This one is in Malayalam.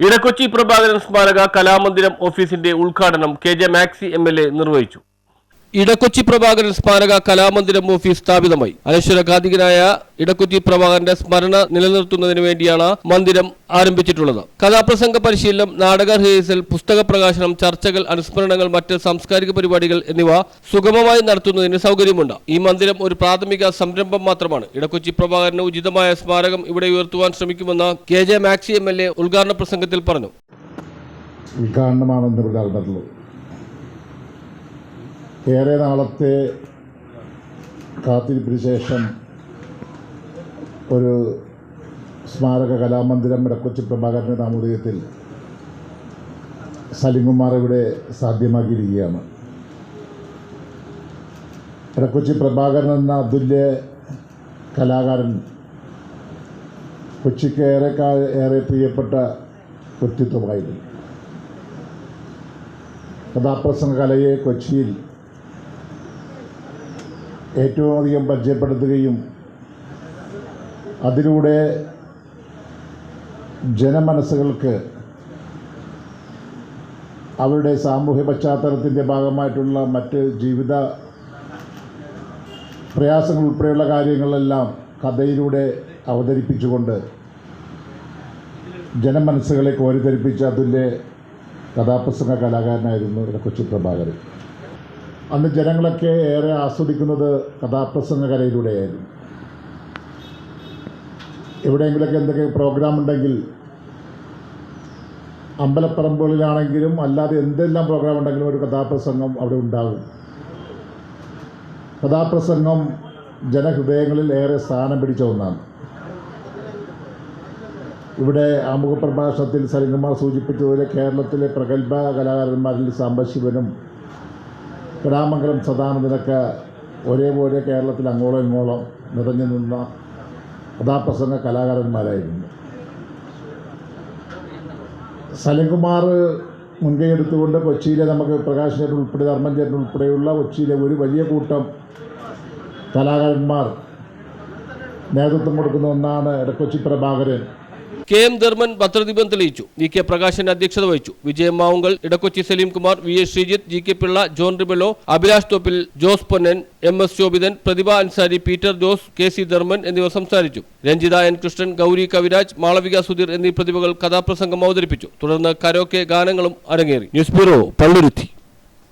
ഇടക്കൊച്ചി പ്രഭാകരൻ സ്മാരക കലാമന്ദിരം ഓഫീസിന്റെ ഉദ്ഘാടനം K J Maxi M L A നിർവഹിച്ചു ഇടക്കൊച്ചി പ്രഭാകരൻ സ്മാരക കലാമന്ദിരം ഓഫീസ് സ്ഥാപിതമായി. അനശ്വരഘാതികനായ ഇടക്കൊച്ചി പ്രഭാകരന്റെ സ്മരണ നിലനിർത്തുന്നതിന് വേണ്ടിയാണ് മന്ദിരം ആരംഭിച്ചിട്ടുള്ളത്. കഥാപ്രസംഗ പരിശീലനം നാടക റിഹേഴ്സൽ പുസ്തക പ്രകാശനം ചർച്ചകൾ അനുസ്മരണങ്ങൾ മറ്റ് സാംസ്കാരിക പരിപാടികൾ എന്നിവ സുഗമമായി നടത്തുന്നതിന് സൗകര്യമുണ്ട്. ഈ മന്ദിരം ഒരു പ്രാഥമിക സംരംഭം മാത്രമാണ്. ഇടക്കൊച്ചി പ്രഭാകരന് ഉചിതമായ സ്മാരകം ഇവിടെ ഉയർത്തുവാൻ ശ്രമിക്കുമെന്ന് K J Maxi M L A ഉദ്ഘാടന പ്രസംഗത്തിൽ പറഞ്ഞു. ഉദ്ഘാടനമാണ് ഇന്ന് ഇവിടെ നടന്നിട്ടുള്ളത്. ഏറെ നാളത്തെ കാത്തിരിപ്പിന് ശേഷം ഒരു സ്മാരക കലാമന്ദിരം ഇടക്കൊച്ചി പ്രഭാകരന്റെ നാമോദയത്തിൽ സലിംകുമാർ ഇവിടെ സാധ്യമാക്കിയിരിക്കുകയാണ്. ഇടക്കൊച്ചി പ്രഭാകരൻ എന്ന അതുല്യ കലാകാരൻ കൊച്ചിക്ക് ഏറെ ഏറെ പ്രിയപ്പെട്ട വ്യക്തിത്വമായിരുന്നു. കഥാപ്രസംഗ കലയെ കൊച്ചിയിൽ ഏറ്റവും അധികം പരിചയപ്പെടുത്തുകയും അതിലൂടെ ജനമനസ്സുകൾക്ക് അവരുടെ സാമൂഹ്യ പശ്ചാത്തലത്തിന്റെ ഭാഗമായിട്ടുള്ള മറ്റ് ജീവിത പ്രയാസങ്ങൾ ഉൾപ്പെടെയുള്ള കാര്യങ്ങളെല്ലാം കഥയിലൂടെ അവതരിപ്പിച്ചുകൊണ്ട് ജനമനസ്സുകളെ കോരിധരിപ്പിച്ച അതിന്റെ കഥാപ്രസംഗ കലാകാരനായിരുന്നു കൊച്ചു പ്രഭാകരൻ. അന്ന് ജനങ്ങളൊക്കെ ഏറെ ആസ്വദിക്കുന്നത് കഥാപ്രസംഗ കലയിലൂടെയായിരുന്നു. എവിടെയെങ്കിലൊക്കെ എന്തൊക്കെ പ്രോഗ്രാം ഉണ്ടെങ്കിൽ അമ്പലപ്പറമ്പുകളിലാണെങ്കിലും അല്ലാതെ എന്തെല്ലാം പ്രോഗ്രാം ഉണ്ടെങ്കിലും ഒരു കഥാപ്രസംഗം അവിടെ ഉണ്ടാകും. കഥാപ്രസംഗം ജനഹൃദയങ്ങളിൽ ഏറെ സ്ഥാനം പിടിച്ച ഒന്നാണ്. ഇവിടെ ആമുഖ പ്രഭാഷണത്തിൽ സരികുമാർ സൂചിപ്പിച്ചതുപോലെ കേരളത്തിലെ പ്രഗത്ഭ കലാകാരന്മാരിൽ സാംബശിവനും കടാമംഗലം സദാനന്ദനൊക്കെ ഒരേപോലെ കേരളത്തിൽ അങ്ങോളം ഇങ്ങോളം നിറഞ്ഞു നിന്ന കഥാപ്രസംഗ കലാകാരന്മാരായിരുന്നു. സലിംകുമാർ മുൻകൈ എടുത്തുകൊണ്ട് കൊച്ചിയിലെ നമുക്ക് പ്രകാശ് ചേട്ടൻ ഉൾപ്പെടെ ധർമ്മൻ ചേട്ടൻ ഉൾപ്പെടെയുള്ള കൊച്ചിയിലെ ഒരു വലിയ കൂട്ടം കലാകാരന്മാർ നേതൃത്വം കൊടുക്കുന്ന ഒന്നാണ് ഇടക്കൊച്ചി പ്രഭാകരൻ. കെ എം ധർമ്മൻ പത്രദീപം തെളിയിച്ചു. വി കെ പ്രകാശൻ അധ്യക്ഷത വഹിച്ചു. Vijaya Mavunkal Edakochi Salim Kumar V S Sreejith G K Pillai John Rebello Abhilash Thoppil Jose Ponnan M S Sobhithan Prathibha Ansari Peter Jose K C Dharman എന്നിവർ സംസാരിച്ചു. രഞ്ജിത എൻ കൃഷ്ണൻ ഗൗരി കവിരാജ് മാളവിക സുധീർ എന്നീ പ്രതിഭകൾ കഥാപ്രസംഗം അവതരിപ്പിച്ചു. തുടർന്ന് കരോക്കെ ഗാനങ്ങളും അരങ്ങേറി. News bureau Palluruthy.